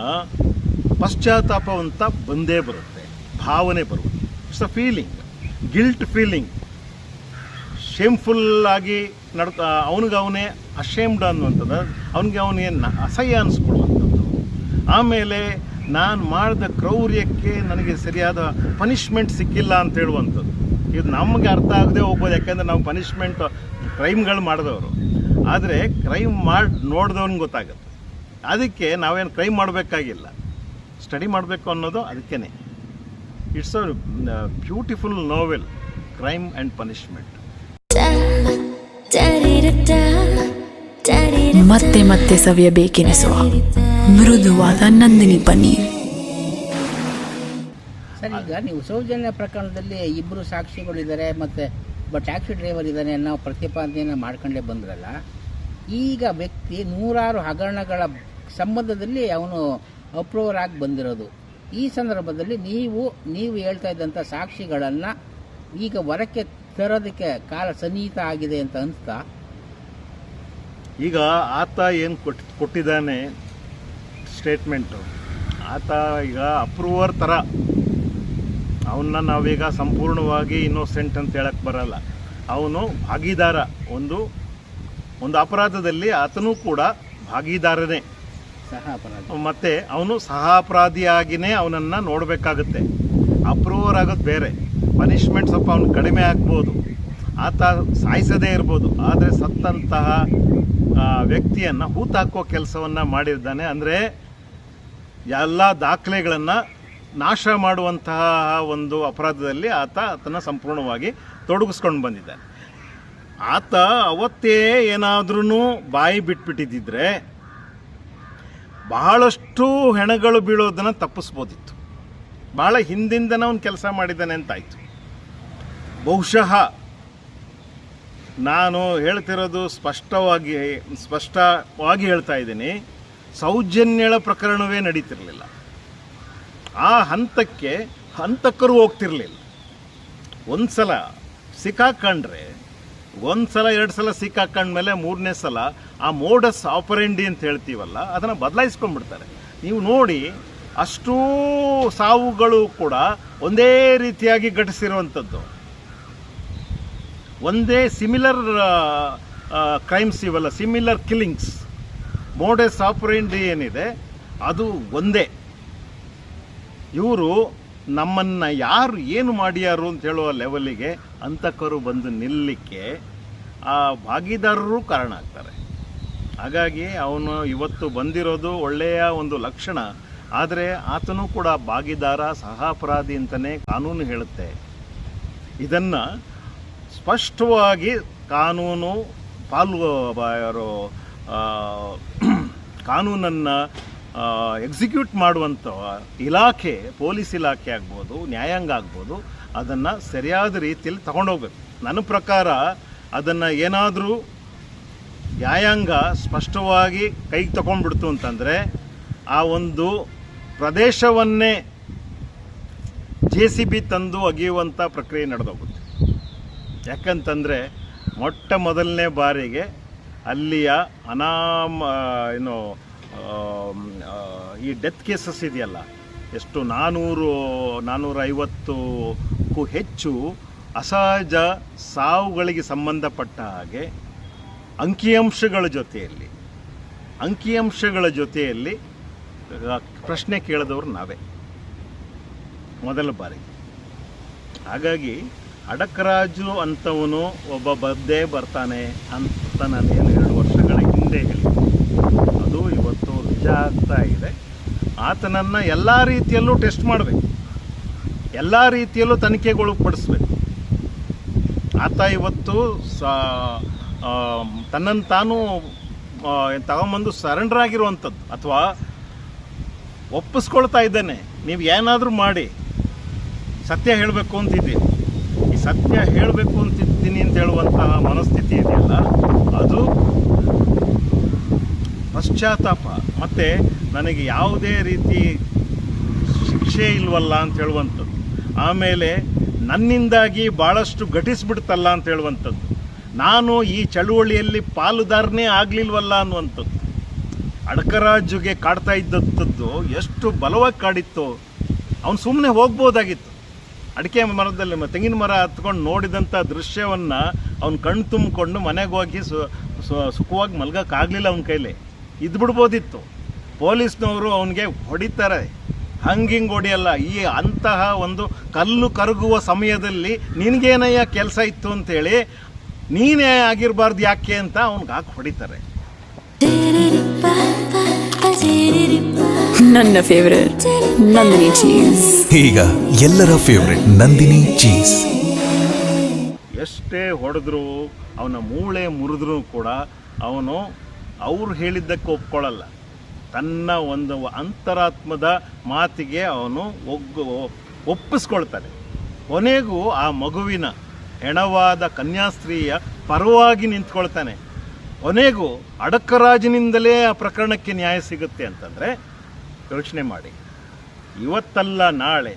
ಪಶ್ಚಾತ್ತಾಪವಂತ ಬಂದೇ ಬರುತ್ತೆ. ಭಾವನೆ ಬರುತ್ತೆ. It's a feeling guilt feeling shameful ಆಗಿ ನಡ್ಕ ಅವನಿಗೆ ಅವನೇ ಅಶೇಮ್ಡ್ ಅನ್ನುವಂಥದ್ದು. ಅವನಿಗೆ ಅವನಿಗೆ ಅಸಹ್ಯ ಅನ್ನಿಸ್ಕೊಳ್ಳುವಂಥದ್ದು ಆಮೇಲೆ ನಾನು ಮಾಡಿದ ಕ್ರೌರ್ಯಕ್ಕೆ ನನಗೆ ಸರಿಯಾದ ಪನಿಷ್ಮೆಂಟ್ ಸಿಕ್ಕಿಲ್ಲ ಅಂತ ಹೇಳುವಂಥದ್ದು. ಇದು ನಮಗೆ ಅರ್ಥ ಆಗದೆ ಹೋಗ್ಬೋದು, ಯಾಕೆಂದರೆ ನಾವು ಪನಿಷ್ಮೆಂಟ್ ಕ್ರೈಮ್ಗಳು ಮಾಡಿದವರು. ಆದರೆ ಕ್ರೈಮ್ ಮಾಡಿ, ನೋಡಿದವನಿಗೆ ಗೊತ್ತಾಗುತ್ತೆ. ಅದಕ್ಕೆ ನಾವೇನು ಕ್ರೈಮ್ ಮಾಡಬೇಕಾಗಿಲ್ಲ. ಸ್ಟಡಿ ಮಾಡಬೇಕು ಅನ್ನೋದು ಅದಕ್ಕೇ it's a beautiful novel crime and punishment ಮತ್ತೆ ಮತ್ತೆ ಸವಿಯಬೇಕೆನಿಸುವ ಮೃದುವಾದ ನಂದಿನಿ ಪನ್ನೀರ್. ಸರ್ ಈಗ ನೀವು ಸೌಜನ್ಯ ಪ್ರಕರಣದಲ್ಲಿ ಇಬ್ಬರು ಸಾಕ್ಷಿಗಳಿದ್ದಾರೆ ಮತ್ತು ಒಬ್ಬ ಟ್ಯಾಕ್ಸಿ ಡ್ರೈವರ್ ಇದ್ದಾನೆ ಅನ್ನೋ ಪ್ರತಿಪಾದನೆಯನ್ನು ಮಾಡ್ಕೊಂಡೇ ಬಂದ್ರಲ್ಲ ಈಗ ವ್ಯಕ್ತಿ ನೂರಾರು ಹಗರಣಗಳ ಸಂಬಂಧದಲ್ಲಿ ಅವನು ಅಪ್ರೂವರ್ ಆಗಿ ಬಂದಿರೋದು. ಈ ಸಂದರ್ಭದಲ್ಲಿ ನೀವು ನೀವು ಹೇಳ್ತಾ ಇದ್ದಂಥ ಸಾಕ್ಷಿಗಳನ್ನು ಈಗ ಹೊರಕ್ಕೆ ತರೋದಕ್ಕೆ ಕಾಲ ಸನ್ನಿಹಿತ ಆಗಿದೆ ಅಂತ ಅನಿಸ್ತಾ? ಈಗ ಆತ ಏನು ಕೊಟ್, ಕೊಟ್ಟಿದ್ದಾನೆ ಸ್ಟೇಟ್ಮೆಂಟು. ಆತ ಈಗ ಅಪ್ರೂವರ್ ಥರ ಅವನ್ನ ನಾವೀಗ ಸಂಪೂರ್ಣವಾಗಿ ಇನ್ನೋಸೆಂಟ್ ಅಂತ ಹೇಳಕ್ಕೆ ಬರಲ್ಲ. ಅವನು ಭಾಗಿದಾರ. ಒಂದು ಒಂದು ಅಪರಾಧದಲ್ಲಿ ಆತನೂ ಕೂಡ ಭಾಗಿದಾರನೇ. ಮತ್ತು ಅವನು ಸಹ ಅಪರಾಧಿಯಾಗಿಯೇ ಅವನನ್ನು ನೋಡಬೇಕಾಗುತ್ತೆ. ಅಪ್ರೂವರ್ ಆಗೋದು ಬೇರೆ. ಪನಿಷ್ಮೆಂಟ್ ಸ್ವಲ್ಪ ಅವನು ಕಡಿಮೆ ಆಗ್ಬೋದು. ಆತ ಸಾಯಿಸದೇ ಇರ್ಬೋದು. ಆದರೆ ಸತ್ತಂತಹ ವ್ಯಕ್ತಿಯನ್ನು ಹೂತಾಕೋ ಕೆಲಸವನ್ನು ಮಾಡಿದ್ದಾನೆ. ಅಂದರೆ ಎಲ್ಲ ದಾಖಲೆಗಳನ್ನು ನಾಶ ಮಾಡುವಂತಹ ಒಂದು ಅಪರಾಧದಲ್ಲಿ ಆತ ಆತನ ಸಂಪೂರ್ಣವಾಗಿ ತೊಡಗಿಸ್ಕೊಂಡು ಬಂದಿದ್ದಾನೆ. ಆತ ಅವತ್ತೇ ಏನಾದ್ರೂ ಬಾಯಿ ಬಿಟ್ಬಿಟ್ಟಿದ್ದಿದ್ರೆ ಬಹಳಷ್ಟು ಹೆಣಗಳು ಬೀಳೋದನ್ನು ತಪ್ಪಿಸ್ಬೋದಿತ್ತು. ಭಾಳ ಹಿಂದಿಂದನೇ ಅವನು ಕೆಲಸ ಮಾಡಿದ್ದಾನೆ ಅಂತಾಯಿತು. ಬಹುಶಃ ನಾನು ಹೇಳ್ತಿರೋದು ಸ್ಪಷ್ಟವಾಗಿ ಸ್ಪಷ್ಟವಾಗಿ ಹೇಳ್ತಾ ಇದ್ದೀನಿ. ಸೌಜನ್ಯಳ ಪ್ರಕರಣವೇ ನಡೀತಿರಲಿಲ್ಲ. ಆ ಹಂತಕ್ಕೆ ಹಂತಕರು ಹೋಗ್ತಿರಲಿಲ್ಲ. ಒಂದು ಸಲ ಸಿಕ್ಕಾಕೊಂಡ್ರೆ ಒಂದು ಸಲ ಎರಡು ಸಲ ಸಿಕ್ಕಾಕೊಂಡ್ಮೇಲೆ ಮೂರನೇ ಸಲ ಆ ಮೋಡಸ್ ಆಪರೆಂಡಿ ಅಂತ ಹೇಳ್ತೀವಲ್ಲ, ಅದನ್ನು ಬದಲಾಯಿಸ್ಕೊಂಡ್ಬಿಡ್ತಾರೆ. ನೀವು ನೋಡಿ, ಅಷ್ಟೂ ಸಾವುಗಳು ಕೂಡ ಒಂದೇ ರೀತಿಯಾಗಿ ಘಟಿಸಿರುವಂಥದ್ದು. ಒಂದೇ ಸಿಮಿಲರ್ ಕ್ರೈಮ್ಸ್ ಇವಲ್ಲ ಸಿಮಿಲರ್ ಕಿಲ್ಲಿಂಗ್ಸ್ ಮೋಡಸ್ ಆಪರೆಂಡಿ ಏನಿದೆ, ಅದು ಒಂದೇ. ಇವರು ನಮ್ಮನ್ನು ಯಾರು ಏನು ಮಾಡ್ಯಾರು ಅಂತ ಹೇಳುವ ಲೆವೆಲಿಗೆ ಅಂತಕರು ಬಂದು ನಿಲ್ಲಲಿಕ್ಕೆ ಆ ಭಾಗಿದಾರರು ಕಾರಣ ಆಗ್ತಾರೆ. ಹಾಗಾಗಿ ಅವನು ಇವತ್ತು ಬಂದಿರೋದು ಒಳ್ಳೆಯ ಒಂದು ಲಕ್ಷಣ. ಆದರೆ ಆತನೂ ಕೂಡ ಭಾಗಿದಾರ ಸಹ ಅಪರಾಧಿ ಅಂತಲೇ ಕಾನೂನು ಹೇಳುತ್ತೆ. ಇದನ್ನು ಸ್ಪಷ್ಟವಾಗಿ ಕಾನೂನು ಪಾಲು ಕಾನೂನನ್ನು ಎಕ್ಸಿಕ್ಯೂಟ್ ಮಾಡುವಂಥ ಇಲಾಖೆ, ಪೊಲೀಸ್ ಇಲಾಖೆ ಆಗ್ಬೋದು, ನ್ಯಾಯಾಂಗ ಆಗ್ಬೋದು, ಅದನ್ನು ಸರಿಯಾದ ರೀತಿಯಲ್ಲಿ ತಗೊಂಡೋಗ್ಬೇಕು. ನನ್ನ ಪ್ರಕಾರ ಅದನ್ನು ಏನಾದರೂ ನ್ಯಾಯಾಂಗ ಸ್ಪಷ್ಟವಾಗಿ ಕೈಗೆ ತಗೊಂಡ್ಬಿಡ್ತು ಅಂತಂದರೆ ಆ ಒಂದು ಪ್ರದೇಶವನ್ನೇ ಜೆ ಸಿ ಬಿ ತಂದು ಅಗೆಯುವಂಥ ಪ್ರಕ್ರಿಯೆ ನಡೆದೋಗುತ್ತೆ. ಯಾಕಂತಂದರೆ ಮೊಟ್ಟ ಮೊದಲನೇ ಬಾರಿಗೆ ಅಲ್ಲಿಯ ಅನಾಮ ಏನು ಈ ಡೆತ್ ಕೇಸಸ್ ಇದೆಯಲ್ಲ, ಎಷ್ಟು ನಾನ್ನೂರು ನಾನ್ನೂರ ಐವತ್ತಕ್ಕೂ ಹೆಚ್ಚು ಅಸಹಜ ಸಾವುಗಳಿಗೆ ಸಂಬಂಧಪಟ್ಟ ಹಾಗೆ ಅಂಕಿಅಂಶಗಳ ಜೊತೆಯಲ್ಲಿ ಅಂಕಿಅಂಶಗಳ ಜೊತೆಯಲ್ಲಿ ಪ್ರಶ್ನೆ ಕೇಳಿದವರು ನಾವೇ. ಮೊದಲ ಬಾರಿ. ಹಾಗಾಗಿ ಅಡಕರಾಜು ಅಂತವನು ಒಬ್ಬ ಬದ್ದೇ ಬರ್ತಾನೆ ಅಂತ ನಾನೇನು ಎರಡು ವರ್ಷಗಳ ಹಿಂದೆ ಹೇಳಿ ಅದು ಇವತ್ತು ನಿಜ ಆಗ್ತಾ ಇದೆ. ಆತನನ್ನು ಎಲ್ಲ ರೀತಿಯಲ್ಲೂ ಟೆಸ್ಟ್ ಮಾಡಬೇಕು. ಎಲ್ಲ ರೀತಿಯಲ್ಲೂ ತನಿಖೆಗೊಳಪಡಿಸ್ಬೇಕು ಆತ ಇವತ್ತು ತನ್ನನ್ನು ತಾನು ತಗೊಂಬಂದು ಸರೆಂಡರ್ ಆಗಿರುವಂಥದ್ದು. ಅಥವಾ ಒಪ್ಪಿಸ್ಕೊಳ್ತಾ ಇದ್ದಾನೆ. ನೀವು ಏನಾದರೂ ಮಾಡಿ. ಸತ್ಯ ಹೇಳಬೇಕು ಅಂತಿದ್ದೀನಿ ಈ ಸತ್ಯ ಹೇಳಬೇಕು ಅಂತಿದ್ದೀನಿ ಅಂತ ಹೇಳುವಂತಹ ಮನಸ್ಥಿತಿ ಇದೆಯಲ್ಲ ಅದು ಪಶ್ಚಾತ್ತಾಪ. ಮತ್ತು ನನಗೆ ಯಾವುದೇ ರೀತಿ ಶಿಕ್ಷೆ ಇಲ್ವಲ್ಲ ಅಂತ ಹೇಳುವಂಥದ್ದು. ಆಮೇಲೆ ನನ್ನಿಂದಾಗಿ ಭಾಳಷ್ಟು ಘಟಿಸ್ಬಿಡ್ತಲ್ಲ ಅಂತ ಹೇಳುವಂಥದ್ದು. ನಾನು ಈ ಚಳುವಳಿಯಲ್ಲಿ ಪಾಲುದಾರನೇ ಆಗಲಿಲ್ವಲ್ಲ ಅನ್ನುವಂಥದ್ದು. ಅಡಕರಾಜುಗೆ ಕಾಡ್ತಾ ಇದ್ದಂಥದ್ದು ಎಷ್ಟು ಬಲವಾಗಿ ಕಾಡಿತ್ತು ಅವನು ಸುಮ್ಮನೆ ಹೋಗ್ಬೋದಾಗಿತ್ತು. ಅಡಿಕೆ ಮರದಲ್ಲಿ ತೆಂಗಿನ ಮರ ಹತ್ಕೊಂಡು ನೋಡಿದಂಥ ದೃಶ್ಯವನ್ನು ಅವ್ನು ಕಣ್ಣು ತುಂಬಿಕೊಂಡು ಮನೆಗೆ ಹೋಗಿ ಸು- ಸುಖವಾಗಿ ಮಲ್ಗೋಕ್ಕಾಗಲಿಲ್ಲ ಅವನ ಕೈಲಿ. ಇದ್ಬಿಡ್ಬೋದಿತ್ತು. ಪೊಲೀಸ್ನವರು ಅವನಿಗೆ ಹೊಡಿತಾರೆ. ಹಂಗಿಂಗೆ ಹೊಡಿಯಲ್ಲ. ಈ ಅಂತಹ ಒಂದು ಕಲ್ಲು ಕರಗುವ ಸಮಯದಲ್ಲಿ ನಿನಗೇನಯ್ಯ ಕೆಲಸ ಇತ್ತು ಅಂತೇಳಿ ನೀನೇ ಆಗಿರಬಾರ್ದು ಯಾಕೆ ಅಂತ ಅವ್ನಿಗೆ ಹಾಕಿ ಹೊಡಿತಾರೆ. ನನ್ನ ಫೇವರೇಟ್ ನಂದಿನಿ ಚೀಸ್ ಈಗ ಎಲ್ಲರ ಫೇವರೆಟ್ ನಂದಿನಿ ಚೀಸ್ ಎಷ್ಟೇ ಹೊಡೆದ್ರು ಅವನ ಮೂಳೆ ಮುರಿದ್ರು ಕೂಡ ಅವನು ಅವ್ರು ಹೇಳಿದ್ದಕ್ಕೆ ಒಪ್ಕೊಳ್ಳಲ್ಲ ತನ್ನ ಒಂದು ಅಂತರಾತ್ಮದ ಮಾತಿಗೆ ಅವನು ಒಗ್ಗು ಒಪ್ಪಿಸ್ಕೊಳ್ತಾನೆ. ಕೊನೆಗೂ ಆ ಮಗುವಿನ ಹೆಣವಾದ ಕನ್ಯಾಸ್ತ್ರೀಯ ಪರವಾಗಿ ನಿಂತ್ಕೊಳ್ತಾನೆ. ಕೊನೆಗೂ ಅಡಕರಾಜನಿಂದಲೇ ಆ ಪ್ರಕರಣಕ್ಕೆ ನ್ಯಾಯ ಸಿಗುತ್ತೆ ಅಂತಂದರೆ ಯೋಚನೆ ಮಾಡಿ. ಇವತ್ತಲ್ಲ ನಾಳೆ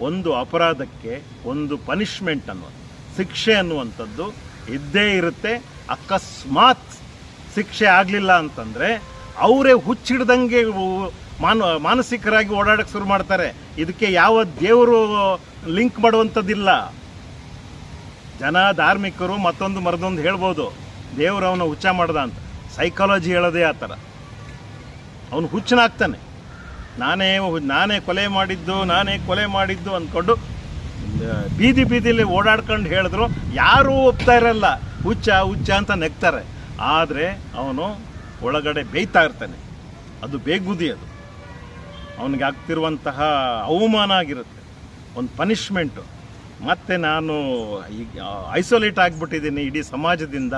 ಒಂದು ಅಪರಾಧಕ್ಕೆ ಒಂದು ಪನಿಷ್ಮೆಂಟ್ ಅನ್ನುವ, ಶಿಕ್ಷೆ ಅನ್ನುವಂಥದ್ದು ಇದ್ದೇ ಇರುತ್ತೆ. ಅಕಸ್ಮಾತ್ ಶಿಕ್ಷೆ ಆಗಲಿಲ್ಲ ಅಂತಂದರೆ ಅವರೇ ಹುಚ್ಚಿಡ್ದಂಗೆ ಮಾನ ಮಾನಸಿಕರಾಗಿ ಓಡಾಡಕ್ಕೆ ಶುರು ಮಾಡ್ತಾರೆ. ಇದಕ್ಕೆ ಯಾವ ದೇವರು ಲಿಂಕ್ ಮಾಡುವಂಥದ್ದಿಲ್ಲ. ಜನ, ಧಾರ್ಮಿಕರು ಮತ್ತೊಂದು ಮರದೊಂದು ಹೇಳ್ಬೋದು. ದೇವರು ಅವನ ಹುಚ್ಚ ಮಾಡ್ದ ಅಂತ. ಸೈಕಾಲಜಿ ಹೇಳೋದೇ ಆ ಥರ. ಅವನು ಹುಚ್ಚನಾಗ್ತಾನೆ. ನಾನೇ ನಾನೇ ಕೊಲೆ ಮಾಡಿದ್ದು, ನಾನೇ ಕೊಲೆ ಮಾಡಿದ್ದು ಅಂದ್ಕೊಂಡು ಬೀದಿ ಬೀದಿಲಿ ಓಡಾಡ್ಕೊಂಡು ಹೇಳಿದ್ರು. ಯಾರೂ ಒಪ್ತಾ ಇರಲ್ಲ. ಹುಚ್ಚ ಹುಚ್ಚ ಅಂತ ನೆಗ್ತಾರೆ. ಆದರೆ ಅವನು ಒಳಗಡೆ ಬೇಯ್ತಾ ಇರ್ತಾನೆ. ಅದು ಬೇಗುದಿ ಅದು. ಅವನಿಗೆ ಆಗ್ತಿರುವಂತಹ ಅವಮಾನ ಆಗಿರುತ್ತೆ. ಒಂದು ಪನಿಷ್ಮೆಂಟು ಮತ್ತು ನಾನು ಈಗ ಐಸೋಲೇಟ್ ಆಗಿಬಿಟ್ಟಿದ್ದೀನಿ ಇಡೀ ಸಮಾಜದಿಂದ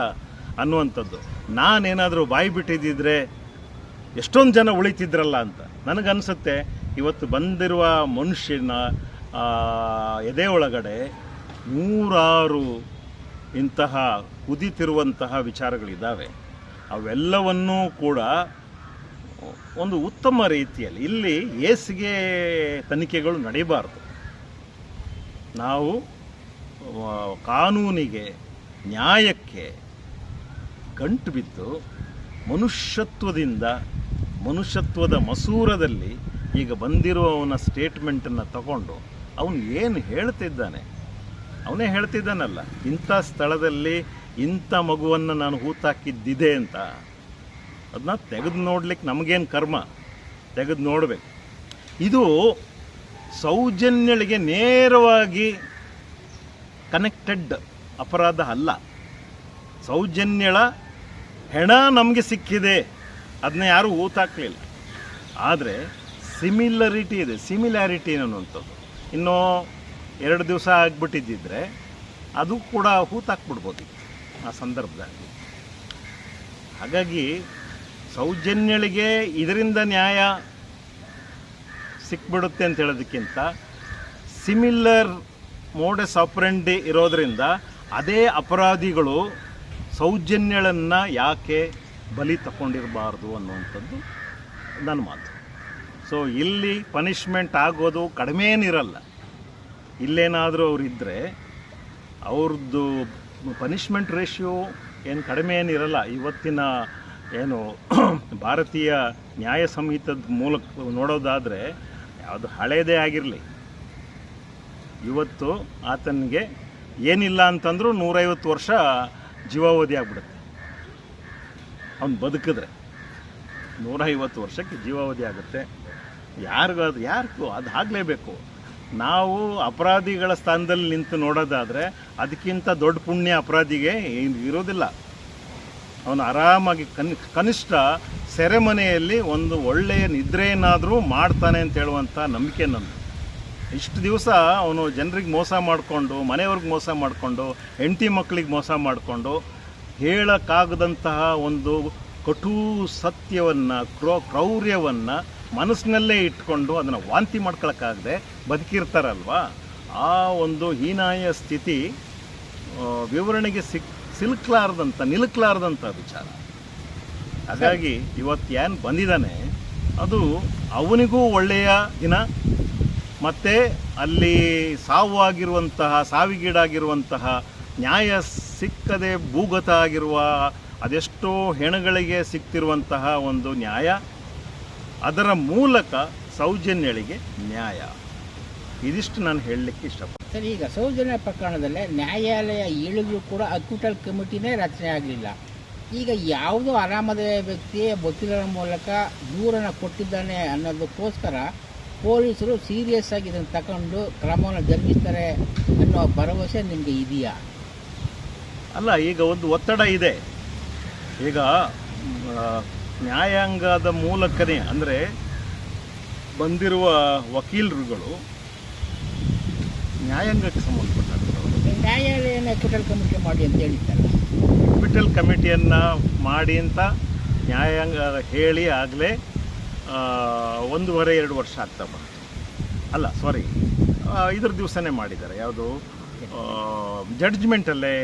ಅನ್ನುವಂಥದ್ದು. ನಾನೇನಾದರೂ ಬಾಯಿ ಬಿಟ್ಟಿದ್ದಿದ್ರೆ ಎಷ್ಟೊಂದು ಜನ ಉಳಿತಿದ್ರಲ್ಲ ಅಂತ. ನನಗನ್ಸುತ್ತೆ, ಇವತ್ತು ಬಂದಿರುವ ಮನುಷ್ಯನ ಎದೆ ಒಳಗಡೆ ನೂರಾರು ಇಂತಹ ಕುದಿತಿರುವಂತಹ ವಿಚಾರಗಳಿದ್ದಾವೆ. ಅವೆಲ್ಲವನ್ನೂ ಕೂಡ ಒಂದು ಉತ್ತಮ ರೀತಿಯಲ್ಲಿ ಇಲ್ಲಿ ಏಸಿಗೆ ತನಿಖೆಗಳು ನಡೀಬಾರ್ದು ನಾವು ಕಾನೂನಿಗೆ, ನ್ಯಾಯಕ್ಕೆ ಗಂಟು ಬಿದ್ದು ಮನುಷ್ಯತ್ವದಿಂದ, ಮನುಷ್ಯತ್ವದ ಮಸೂರದಲ್ಲಿ ಈಗ ಬಂದಿರುವವನ ಸ್ಟೇಟ್ಮೆಂಟನ್ನು ತಗೊಂಡು ಅವನು ಏನು ಹೇಳ್ತಿದ್ದಾನೆ? ಅವನೇ ಹೇಳ್ತಿದ್ದಾನಲ್ಲ, ಇಂಥ ಸ್ಥಳದಲ್ಲಿ ಇಂಥ ಮಗುವನ್ನು ನಾನು ಹೂತಾಕಿದ್ದಿದೆ ಅಂತ ಅದನ್ನ ತೆಗೆದು ನೋಡ್ಲಿಕ್ಕೆ ನಮಗೇನು ಕರ್ಮ? ತೆಗೆದು ನೋಡಬೇಕು. ಇದು ಸೌಜನ್ಯಳಿಗೆ ನೇರವಾಗಿ ಕನೆಕ್ಟೆಡ್ ಅಪರಾಧ ಅಲ್ಲ. ಸೌಜನ್ಯಳ ಹೆಣ ನಮಗೆ ಸಿಕ್ಕಿದೆ ಅದನ್ನ ಯಾರೂ ಊತಾಕಲಿಲ್ಲ ಆದರೆ ಸಿಮಿಲರಿಟಿ ಇದೆ ಸಿಮಿಲ್ಯಾರಿಟಿ ಅನ್ನುವಂಥದ್ದು. ಇನ್ನೂ ಎರಡು ದಿವಸ ಆಗ್ಬಿಟ್ಟಿದ್ದಿದ್ರೆ ಅದು ಕೂಡ ಹೂತಾಕ್ಬಿಡ್ಬೋದು ಆ ಸಂದರ್ಭದಲ್ಲಿ. ಹಾಗಾಗಿ ಸೌಜನ್ಯಳಿಗೆ ಇದರಿಂದ ನ್ಯಾಯ ಸಿಕ್ಬಿಡುತ್ತೆ ಅಂತ ಹೇಳೋದಕ್ಕಿಂತ ಸಿಮಿಲರ್ ಮೋಡಸ್ ಆಪರೆಂಡಿ ಇರೋದರಿಂದ ಅದೇ ಅಪರಾಧಿಗಳು ಸೌಜನ್ಯಳನ್ನು ಯಾಕೆ ಬಲಿ ತಗೊಂಡಿರಬಾರ್ದು ಅನ್ನುವಂಥದ್ದು ನನ್ನ ಮಾತು. ಸೊ ಇಲ್ಲಿ ಪನಿಷ್ಮೆಂಟ್ ಆಗೋದು ಕಡಿಮೆ ಇರಲ್ಲ ಇಲ್ಲೇನಾದರೂ ಅವರಿದ್ದರೆ ಅವ್ರದ್ದು ಪನಿಷ್ಮೆಂಟ್ ರೇಷಿಯೋ ಏನು ಕಡಿಮೆ ಏನಿರಲ್ಲ ಇವತ್ತಿನ ಏನು ಭಾರತೀಯ ನ್ಯಾಯ ಸಂಹಿತದ ಮೂಲಕ ನೋಡೋದಾದರೆ ಯಾವುದು ಹಳೇದೇ ಆಗಿರಲಿ. ಇವತ್ತು ಆತನಿಗೆ ಏನಿಲ್ಲ ಅಂತಂದರೂ ನೂರೈವತ್ತು ವರ್ಷ ಜೀವಾವಧಿ ಆಗ್ಬಿಡುತ್ತೆ. ಅವನು ಬದುಕಿದ್ರೆ ನೂರೈವತ್ತು ವರ್ಷಕ್ಕೆ ಜೀವಾವಧಿ ಆಗುತ್ತೆ. ಯಾರಿಗಾದ್ರು ಯಾರಿಗೂ ಅದು ಆಗಲೇಬೇಕು? ನಾವು ಅಪರಾಧಿಗಳ ಸ್ಥಾನದಲ್ಲಿ ನಿಂತು ನೋಡೋದಾದರೆ ಅದಕ್ಕಿಂತ ದೊಡ್ಡ ಪುಣ್ಯ ಅಪರಾಧಿಗೆ ಏನು ಇರೋದಿಲ್ಲ. ಅವನು ಆರಾಮಾಗಿ ಕನ್, ಕನಿಷ್ಠ ಸೆರೆಮನೆಯಲ್ಲಿ ಒಂದು ಒಳ್ಳೆಯ ನಿದ್ರೆಯನ್ನಾದರೂ ಮಾಡ್ತಾನೆ ಅಂತ ಹೇಳುವಂಥ ನಂಬಿಕೆ ನನ್ನ ಇಷ್ಟು ದಿವಸ ಅವನು ಜನರಿಗೆ ಮೋಸ ಮಾಡಿಕೊಂಡು, ಮನೆಯವ್ರಿಗೆ ಮೋಸ ಮಾಡಿಕೊಂಡು, ಹೆಂಡತಿ ಮಕ್ಕಳಿಗೆ ಮೋಸ ಮಾಡಿಕೊಂಡು ಹೇಳೋಕ್ಕಾಗದಂತಹ ಒಂದು ಕಟು ಸತ್ಯವನ್ನು, ಕ್ರೋ, ಕ್ರೌರ್ಯವನ್ನು ಮನಸ್ಸಿನಲ್ಲೇ ಇಟ್ಕೊಂಡು ಅದನ್ನು ವಾಂತಿ ಮಾಡ್ಕೊಳಕ್ಕಾಗದೆ ಬದುಕಿರ್ತಾರಲ್ವಾ? ಆ ಒಂದು ಹೀನಾಯ ಸ್ಥಿತಿ ವಿವರಣೆಗೆ ಸಿಕ್ ಸಿಲುಕ್ಲಾರ್ದಂಥ ನಿಲುಕ್ಲಾರ್ದಂಥ ವಿಚಾರ. ಹಾಗಾಗಿ ಇವತ್ತು ಏನು ಬಂದಿದ್ದಾನೆ ಅದು ಅವನಿಗೂ ಒಳ್ಳೆಯ ದಿನ, ಮತ್ತು ಅಲ್ಲಿ ಸಾವು ಆಗಿರುವಂತಹ ಸಾವಿಗೀಡಾಗಿರುವಂತಹ, ನ್ಯಾಯ ಸಿಕ್ಕದೆ ಭೂಗತ ಆಗಿರುವ, ಅದೆಷ್ಟೋ ಹೆಣಗಳಿಗೆ ಸಿಕ್ತಿರುವಂತಹ ಒಂದು ನ್ಯಾಯ ಅದರ ಮೂಲಕ ಸೌಜನ್ಯಳಿಗೆ ನ್ಯಾಯ. ಇದಿಷ್ಟು ನಾನು ಹೇಳಲಿಕ್ಕೆ ಇಷ್ಟಪಡ್ತೀನಿ. ಸರಿ ಈಗ ಸೌಜನ್ಯ ಪ್ರಕರಣದಲ್ಲೇ ನ್ಯಾಯಾಲಯ ಹೇಳಿದ್ರು ಕೂಡ ಅಕ್ವಿಟಲ್ ಕಮಿಟಿನೇ ರಚನೆ ಆಗಲಿಲ್ಲ. ಈಗ ಯಾವುದೋ ಆರಾಮದಾಯಕ ವ್ಯಕ್ತಿ ವಕೀಲರ ಮೂಲಕ ದೂರನ್ನು ಕೊಟ್ಟಿದ್ದಾನೆ ಅನ್ನೋದಕ್ಕೋಸ್ಕರ ಪೊಲೀಸರು ಸೀರಿಯಸ್ ಆಗಿ ಇದನ್ನು ತಗೊಂಡು ಕ್ರಮವನ್ನು ಜರುಗಿಸ್ತಾರೆ ಅನ್ನೋ ಭರವಸೆ ನಿಮಗೆ ಇದೆಯಾ? ಅಲ್ಲ ಈಗ ಒಂದು ಒತ್ತಡ ಇದೆ. ಈಗ ನ್ಯಾಯಾಂಗದ ಮೂಲಕನೇ ಅಂದರೆ ಬಂದಿರುವ ವಕೀಲರುಗಳು ನ್ಯಾಯಾಂಗಕ್ಕೆ ನ್ಯಾಯಾಲಯನ ಅಕ್ಯೂಟಲ್ ಕಮಿಟಿ ಮಾಡಿ ಅಂತ ಹೇಳಿದ್ದಾರೆ. ಕ್ಯಾಪಿಟಲ್ ಕಮಿಟಿಯನ್ನು ಮಾಡಿ ಅಂತ ನ್ಯಾಯಾಂಗ ಹೇಳಿ ಆಗಲೇ ಒಂದೂವರೆ ಎರಡು ವರ್ಷ ಆಗ್ತಾ ಬಂತು. ಅಲ್ಲ ಸಾರಿ ಇದ್ರ ದಿವಸನೇ ಮಾಡಿದ್ದಾರೆ. ಯಾವುದು? ಜಡ್ಜ್ಮೆಂಟಲ್ಲೇ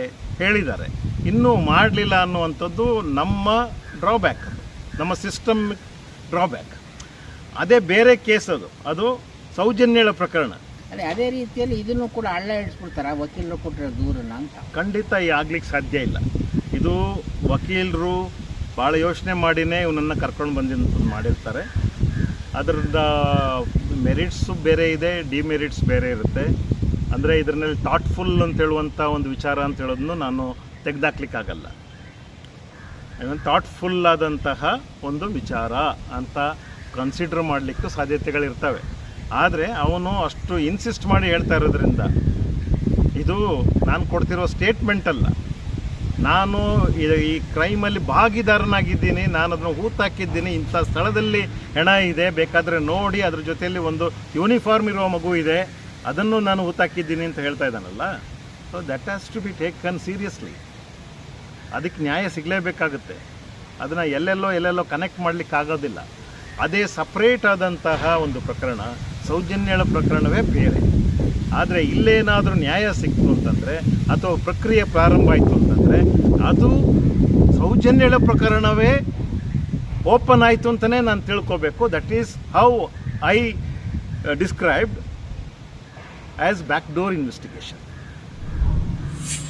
ಹೇಳಿದ್ದಾರೆ. ಇನ್ನೂ ಮಾಡಲಿಲ್ಲ ಅನ್ನುವಂಥದ್ದು ನಮ್ಮ ಡ್ರಾಬ್ಯಾಕ್ ನಮ್ಮ ಸಿಸ್ಟಮ್ ಡ್ರಾಬ್ಯಾಕ್ ಅದೇ ಬೇರೆ ಕೇಸ್ ಅದು. ಅದು ಸೌಜನ್ಯಳ ಪ್ರಕರಣ. ಅದೇ ಅದೇ ರೀತಿಯಲ್ಲಿ ಇದನ್ನು ಕೂಡ ಹಳ್ಳ ಹಿಡಿಸ್ಬಿಡ್ತಾರೆ ವಕೀಲರು ಕೊಟ್ಟಿರೋ ದೂರ ಅಂತ. ಖಂಡಿತ ಈ ಆಗ್ಲಿಕ್ಕೆ ಸಾಧ್ಯ ಇಲ್ಲ. ಇದು ವಕೀಲರು ಭಾಳ ಯೋಚನೆ ಮಾಡಿನೇ ಇವನನ್ನು ಕರ್ಕೊಂಡು ಬಂದಿ ಮಾಡಿರ್ತಾರೆ. ಅದರದ ಮೆರಿಟ್ಸು ಬೇರೆ ಇದೆ ಡಿಮೆರಿಟ್ಸ್ ಬೇರೆ ಇರುತ್ತೆ. ಅಂದರೆ ಇದರಲ್ಲಿ ಥಾಟ್ಫುಲ್ ಅಂತ ಹೇಳುವಂಥ ಒಂದು ವಿಚಾರ ಅಂತ ಹೇಳೋದನ್ನು ನಾನು ತೆಗೆದಾಕ್ಲಿಕ್ಕಾಗಲ್ಲ. ಥಾಟ್ಫುಲ್ ಆದಂತಹ ಒಂದು ವಿಚಾರ ಅಂತ ಕನ್ಸಿಡರ್ ಮಾಡಲಿಕ್ಕೂ ಸಾಧ್ಯತೆಗಳಿರ್ತವೆ. ಆದರೆ ಅವನು ಅಷ್ಟು ಇನ್ಸಿಸ್ಟ್ ಮಾಡಿ ಹೇಳ್ತಾ ಇರೋದ್ರಿಂದ ಇದು ನಾನು ಕೊಡ್ತಿರೋ ಸ್ಟೇಟ್ಮೆಂಟ್ ಅಲ್ಲ. ನಾನು ಈ- ಕ್ರೈಮಲ್ಲಿ ಭಾಗಿದಾರನಾಗಿದ್ದೀನಿ ನಾನು ಅದನ್ನು ಹೂತಾಕಿದ್ದೀನಿ ಇಂಥ ಸ್ಥಳದಲ್ಲಿ ಹೆಣ ಇದೆ, ಬೇಕಾದರೆ ನೋಡಿ ಅದ್ರ ಜೊತೆಯಲ್ಲಿ ಒಂದು ಯೂನಿಫಾರ್ಮ್ ಇರುವ ಮಗು ಇದೆ, ಅದನ್ನು ನಾನು ಹೂತಾಕಿದ್ದೀನಿ ಅಂತ ಹೇಳ್ತಾ ಇದ್ದಾನಲ್ಲ. So that has to be taken seriously ಅದಕ್ಕೆ ನ್ಯಾಯ ಸಿಗಲೇಬೇಕಾಗುತ್ತೆ. ಅದನ್ನು ಎಲ್ಲೆಲ್ಲೋ ಎಲ್ಲೆಲ್ಲೋ ಕನೆಕ್ಟ್ ಮಾಡಲಿಕ್ಕೆ ಆಗೋದಿಲ್ಲ. ಅದೇ ಸಪ್ರೇಟ್ ಆದಂತಹ ಒಂದು ಪ್ರಕರಣ, ಸೌಜನ್ಯಳ ಪ್ರಕರಣವೇ ಬೇರೆ. ಆದರೆ ಇಲ್ಲೇನಾದರೂ ನ್ಯಾಯ ಸಿಕ್ತು ಅಂತಂದರೆ, ಅಥವಾ ಪ್ರಕ್ರಿಯೆ ಪ್ರಾರಂಭ ಆಯಿತು ಅಂತಂದರೆ, ಅದು ಸೌಜನ್ಯಳ ಪ್ರಕರಣವೇ ಓಪನ್ ಆಯಿತು ಅಂತಲೇ ನಾನು ತಿಳ್ಕೋಬೇಕು. That is how I described as back door investigation